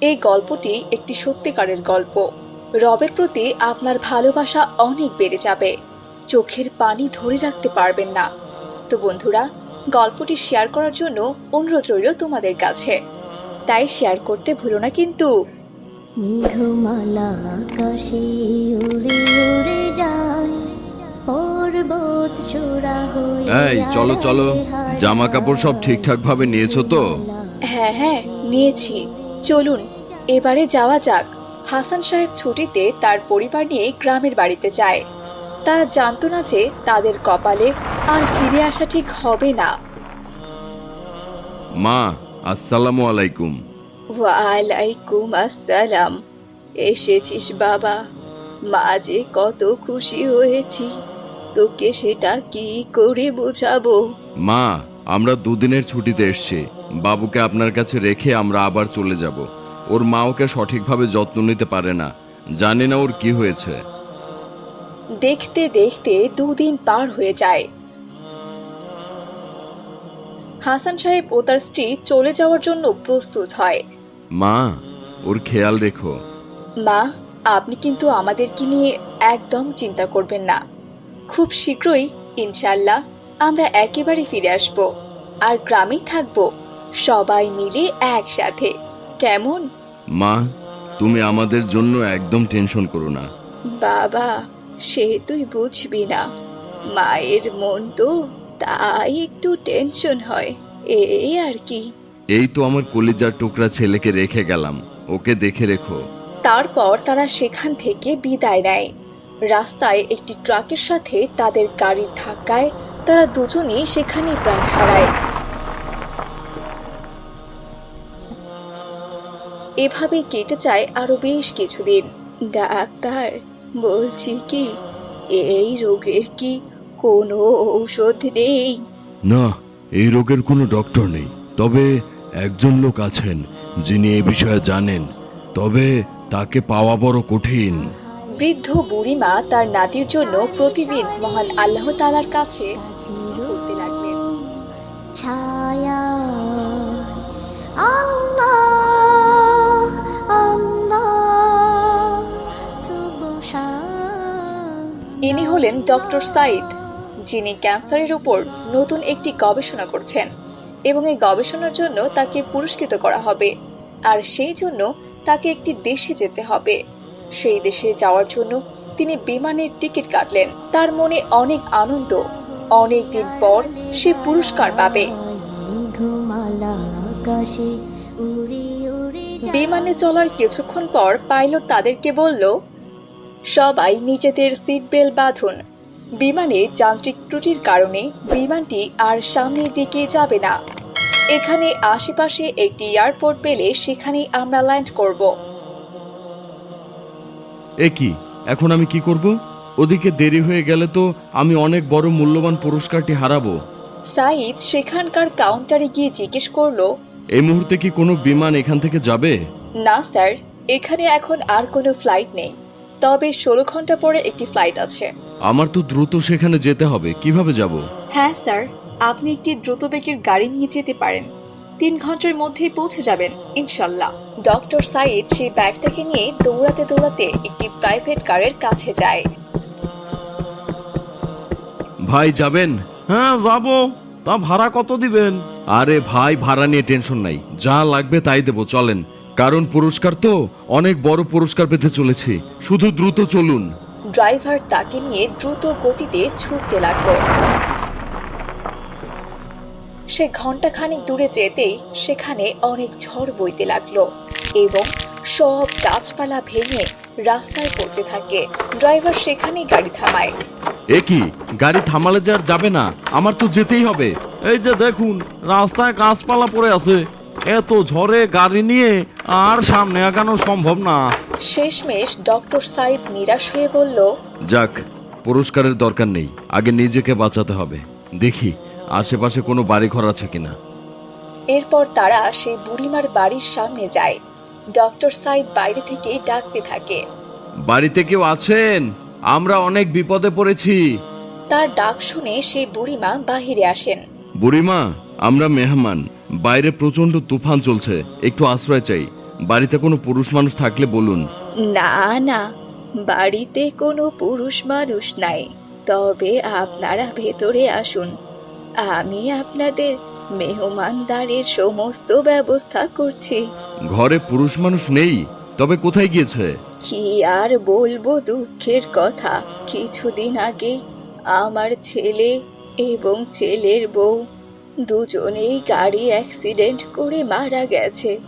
এই গল্পটি একটি সত্যিকারের গল্প। রবের প্রতি আপনার ভালোবাসা অনেক বেড়ে যাবে। চোখের পানি ধরে রাখতে পারবেন না। তো বন্ধুরা গল্পটি শেয়ার করার জন্য অনুরোধ রইল তোমাদের কাছে। তাই শেয়ার করতে ভুলো না কিন্তু। মেঘমালা আকাশে উড়ে উড়ে যায়। পর্বত চূড়া হয়ে এই চলো চলো। জামা কাপড় সব ঠিকঠাক ভাবে নিয়েছো তো? হ্যাঁ হ্যাঁ নিয়েছি। চলুন এবারে যাওয়া যাক। হাসান সাহেব ছুটিতে তার পরিবার নিয়ে গ্রামের বাড়িতে যায়। তারা জানতো না যে তাদের কপালে আর ফিরে আসা ঠিক হবে না। মা আসসালামু আলাইকুম। ওয়ালাইকুম আসসালাম। এসেছিস বাবা। মা যে কত খুশি হয়েছি। তোকে সেটা কি করে বোঝাবো? মা আমরা দুদিনের ছুটিতে এসেছি। বাবুকে আপনার কাছে রেখে আমরা আবার চলে যাব। ওর মা ওকে সঠিকভাবে যত্ন নিতে পারে না। জানি না ওর কি হয়েছে। দেখতে দেখতে দুদিন পার হয়ে যায়। হাসান সাহেব ও তার স্ত্রী চলে যাওয়ার জন্য প্রস্তুত হয়। মা ওর খেয়াল রেখো। মা আপনি কিন্তু আমাদেরকে নিয়ে একদম চিন্তা করবেন না। খুব শীঘ্রই ইনশাল্লাহ আমরা একেবারে ফিরে আসব। আর গ্রামেই থাকব। সবাই মিলে একসাথে। কেমন? মা তুমি আমাদের জন্য একদম টেনশন করো না। বাবা সে তুই বুঝবি না। মায়ের মন তো তাই একটু টেনশন হয়। এই আর কি। এই তো আমার কলিজার টুকরা ছেলেকে রেখে গেলাম। ওকে দেখে রেখো। তারপর তারা সেখান থেকে বিদায় নেয়। রাস্তায় একটি ট্রাকের সাথে তাদের গাড়ির ধাক্কায় তারা দুজনেই সেখানেই প্রাণ হারায়। এভাবে কেটে যায় আরও বেশ কিছুদিন। ডাক্তার বলছি কি এই রোগের কি কোনো ঔষধ নেই? না এই রোগের কোনো ডক্টর নেই। তবে একজন লোক আছেন যিনি এ বিষয়ে জানেন। তবে তাকে পাওয়া বড় কঠিন। বৃদ্ধ বুড়িমা তার নাতির জন্য প্রতিদিন মহান আল্লাহ তালার কাছে করতে লাগলেন। ছায়া আল্লাহ ইনি হলেন ডক্টর সাইদ, যিনি ক্যান্সারের উপর নতুন একটি গবেষণা করছেন এবং এই গবেষণার জন্য তাকে পুরস্কৃত করা হবে। আর সেই জন্য তাকে একটি দেশে যেতে হবে। সেই দেশে যাওয়ার জন্য তিনি বিমানের টিকিট কাটলেন। তার মনে অনেক আনন্দ। অনেক দিন পর সে পুরস্কার পাবে। বিমানে চলার কিছুক্ষণ পর পাইলট তাদেরকে বলল সবাই নিজেদের সিট বেল্ট বাঁধুন। বিমানে যান্ত্রিক ত্রুটির কারণে বিমানটি আর সামনের দিকে যাবে না। এখানে আশেপাশে একটি এয়ারপোর্ট পেলে সেখানেই আমরা ল্যান্ড করব। এ কি? এখন আমি কি করব? ওদিকে দেরি হয়ে গেলে তো আমি অনেক বড় মূল্যবান পুরস্কারটি হারাবো। সাইদ সেখানকার কাউন্টারে গিয়ে জিজ্ঞেস করল এই মুহূর্তে কি কোনো বিমান এখান থেকে যাবে? না স্যার। এখানে এখন আর কোনো ফ্লাইট নেই। তবে ষোলো ঘণ্টা পরে একটি ফ্লাইট আছে। আমার তো দ্রুত সেখানে যেতে হবে কীভাবে যাব? হ্যাঁ স্যার আপনি একটি দ্রুত দ্রুতবেগের গাড়ি নিয়ে যেতে পারেন। তিন ঘণ্টার মধ্যেই পৌঁছে যাবেন ইনশাল্লাহ। ডক্টর সাইদ সেই ব্যাগটাকে নিয়ে দৌড়াতে দৌড়াতে একটি প্রাইভেট কারের কাছে যায়। ভাই যাবেন? হ্যাঁ যাব। তা ভাড়া কত দিবেন? আরে ভাই ভাড়া নিয়ে টেনশন নাই। যা লাগবে তাই দেবো চলেন। কারণ পুরস্কার তো অনেক বড় পুরস্কার পেতে চলেছে। শুধু দ্রুত চলুন। ড্রাইভার তাকে নিয়ে দ্রুত গতিতে ছুটতে লাগল। সে ঘন্টাখানেক দূরে যেতেই সেখানে অনেক ঝড় বইতে লাগল এবং সব গাছপালা ভেঙে রাস্তায় পড়তে থাকে। ড্রাইভার সেখানেই গাড়ি থামায়। এ কি গাড়ি থামালে যে আর যাবে না? আমার তো যেতেই হবে। এই যে দেখুন রাস্তায় গাছপালা পড়ে আছে। এত ঝড়ে গাড়ি নিয়ে আর সামনে আগানো সম্ভব না। শেষমেশ ডক্টর সাইদ নিরাশ হয়ে বলল যাক পুরস্কারের দরকার নেই আগে নিজেকে বাঁচাতে হবে। দেখি আশেপাশে কোনো বাড়ি ঘর আছে কিনা। এরপর তারা সেই বুড়িমার বাড়ির সামনে যায়। ডক্টর সাইদ বাইরে থেকে ডাকতে থাকে। বাড়িতে কেউ আছেন? আমরা অনেক বিপদে পড়েছি। তার ডাক শুনে সেই বুড়িমা বাহিরে আসেন। বুড়িমা আমরা মেহমান। বাইরে প্রচণ্ড তুফান চলছে। একটু আশ্রয় চাই। বাড়িতে কোনো পুরুষ মানুষ থাকলে বলুন। না না বাড়িতে কোনো পুরুষ মানুষ নাই। তবে আপনারা ভেতরে আসুন। আমি আপনাদের মেহমানদারের সমস্ত ব্যবস্থা করছি। ঘরে পুরুষ মানুষ নেই তবে কোথায় গিয়েছে? কি আর বলব দুঃখের কথা। কিছুদিন আগে আমার ছেলে এবং ছেলের বউ দুজনেই গাড়ি অ্যাক্সিডেন্ট করে মারা গেছে।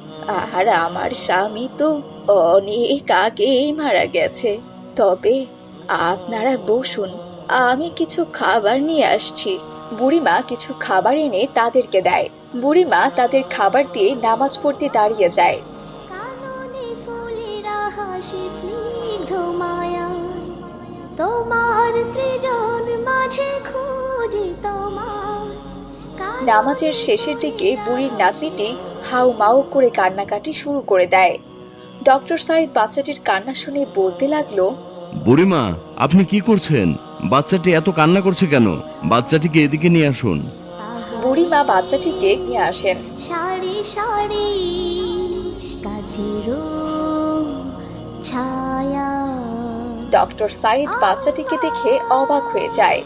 আর আমার স্বামী তো অনেক আগেই মারা গেছে। তবে আপনারা বসুন, আমি কিছু খাবার নিয়ে আসছি। বুড়িমা কিছু খাবার এনে তাদেরকে দেয়। বুড়িমা তাদের খাবার দিয়ে নামাজ পড়তে দাঁড়িয়ে যায়। তোমার নামাজের শেষের দিকে বুড়ির নাতনিটি হাউ মাউ করে কান্নাকাটি শুরু করে দেয়। ডক্টর সাইদ বাচ্চাটির কান্না শুনে বলতে লাগল বুড়িমা আপনি কি করছেন? বাচ্চাটি এত কান্না করছে কেন? বাচ্চাটিকে এদিকে নিয়ে আসুন। বুড়িমা বাচ্চাটিকে নিয়ে আসেন। সারি সারি কাছেরও ছায়া। ডক্টর সাইদ বাচ্চাটিকে দেখে অবাক হয়ে যায়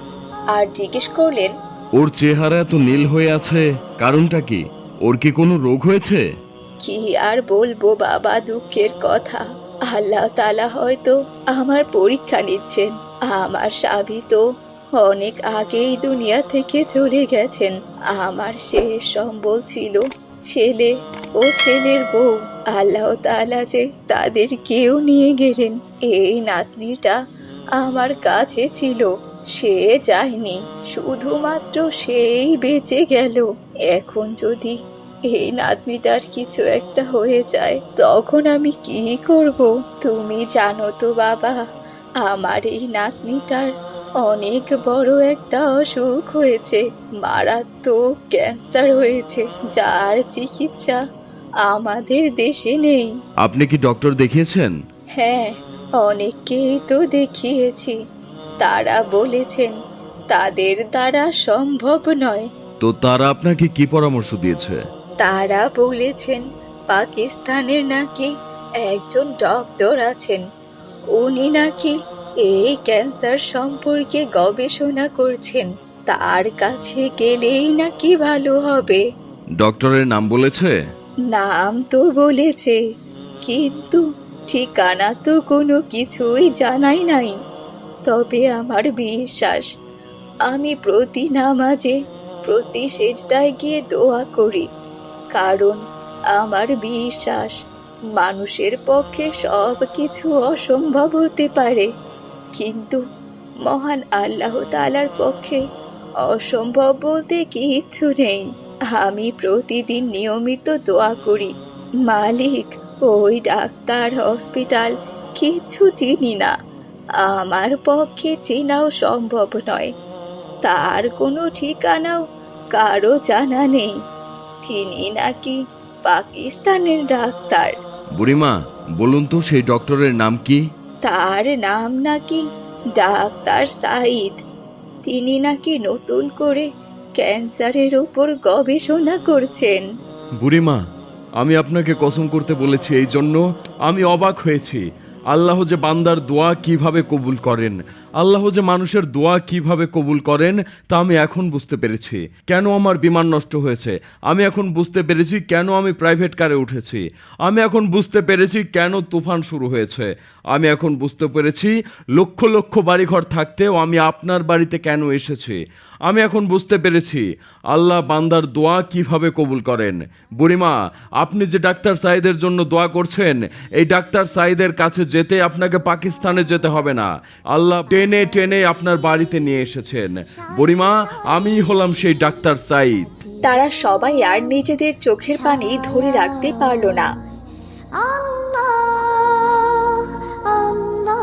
আর জিজ্ঞেস করলেন ওর চেহারা এত নীল হয়ে আছে, কারণটা কি? ওর কি কোনো রোগ হয়েছে? কি আর বলব বাবা দুঃখের কথা। আল্লাহ তালা হয়তো আমার পরীক্ষা নিচ্ছেন। আমার স্বামী তো অনেক আগেই দুনিয়া থেকে চলে গেছেন। আমার শেষ সম্বল ছিল ছেলে ও ছেলের বউ। আল্লাহ তালা যে তাদের কেউ নিয়ে গেলেন। এই নাতনিটা আমার কাছে ছিল। সে যায়নি শুধুমাত্র সেই বেঁচে গেল। এখন যদি এই নাতনিটার কিছু একটা হয়ে যায় তখন আমি কি করব? তুমি জানো তো বাবা আমার এই নাতনিটার অনেক বড় একটা অসুখ হয়েছে মারাত্মক ক্যান্সার হয়েছে যার চিকিৎসা আমাদের দেশে নেই। আপনি কি ডক্টর দেখিয়েছেন? হ্যাঁ অনেককেই তো দেখিয়েছি। তারা বলেছেন তাদের দ্বারা সম্ভব নয়। তো তারা আপনাকে কি পরামর্শ দিয়েছে? তারা বলেছেন পাকিস্তানের নাকি একজন ডক্টর আছেন। উনি নাকি এই ক্যান্সার সম্পর্কে গবেষণা করছেন। তার কাছে গেলেই নাকি ভালো হবে। ডক্টরের নাম বলেছে? নাম তো বলেছে কিন্তু ঠিকানা তো কোনো কিছুই জানাই নাই। তবে আমার বিশ্বাস, আমি প্রতি নামাজে, প্রতি সেজদায় গিয়ে দোয়া করি। কারণ আমার বিশ্বাস, মানুষের পক্ষে সব কিছু অসম্ভব হতে পারে। কিন্তু মহান আল্লাহ তালার পক্ষে অসম্ভব বলতে কিচ্ছু নেই। আমি প্রতিদিন নিয়মিত দোয়া করি। মালিক, ওই ডাক্তার, হসপিটাল, কিচ্ছু চিনি না। আমার পক্ষে চেনাও সম্ভব নয়। তার কোনো ঠিকানাও কারও জানা নেই। তিনি নাকি পাকিস্তানের ডাক্তার। বুড়িমা বলুন তো সেই ডক্টরের নাম কি? তার নাম নাকি ডাক্তার সাইদ তিনি নাকি নতুন করে ক্যান্সারের ওপর গবেষণা করছেন। বুড়িমা আমি আপনাকে কসম করতে বলেছি এই জন্য আমি অবাক হয়েছি। আল্লাহ যে বান্দার দোয়া কীভাবে কবুল করেন আল্লাহ যে মানুষের দোয়া কীভাবে কবুল করেন, তা আমি এখন বুঝতে পেরেছি। কেন আমার বিমান নষ্ট হয়েছে? আমি এখন বুঝতে পেরেছি কেন আমি প্রাইভেট কারে উঠেছি। আমি এখন বুঝতে পেরেছি কেন তুফান শুরু হয়েছে। আমি এখন বুঝতে পেরেছি লক্ষ লক্ষ বাড়িঘর থাকতেও আমি আপনার বাড়িতে কেন এসেছি। আমি এখন বুঝতে পেরেছি আল্লাহ বান্দার দোয়া কীভাবে কবুল করেন। বুড়িমা, আপনি যে ডাক্তার সাইদের জন্য দোয়া করছেন, এই ডাক্তার সাইদের কাছে যেতে আপনাকে পাকিস্তানে যেতে হবে না। আল্লাহ টেনে টেনে আপনার বাড়িতে নিয়ে এসেছেন। বুড়িমা আমি হলাম সেই ডাক্তার সাইদ তারা সবাই আর নিজেদের চোখের পানি ধরে রাখতে পারল না। আল্লাহ আল্লাহ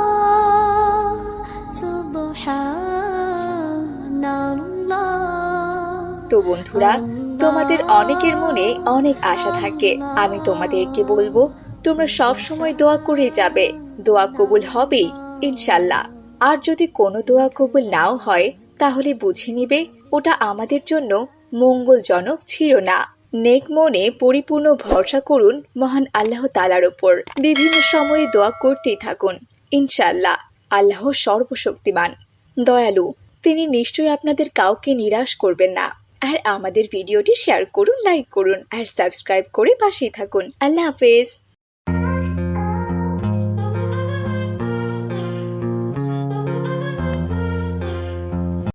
তো বন্ধুরা তোমাদের অনেকের মনে অনেক আশা থাকে। আমি তোমাদেরকে বলব তোমরা সব সময় দোয়া করে যাবে। দোয়া কবুল হবেই ইনশাল্লাহ। আর যদি কোনো দোয়া কবুল নাও হয়, তাহলে বুঝে নিবে, ওটা আমাদের জন্য মঙ্গলজনক ছিল না। নেক মনে পরিপূর্ণ ভরসা করুন মহান আল্লাহ তালার ওপর বিভিন্ন সময়ে দোয়া করতেই থাকুন। ইনশাল্লাহ আল্লাহ সর্বশক্তিমান। দয়ালু, তিনি নিশ্চয়ই আপনাদের কাউকে নিরাশ করবেন না। আর আমাদের ভিডিওটি শেয়ার করুন, লাইক করুন, আর সাবস্ক্রাইব করে পাশেই থাকুন। আল্লাহ হাফেজ।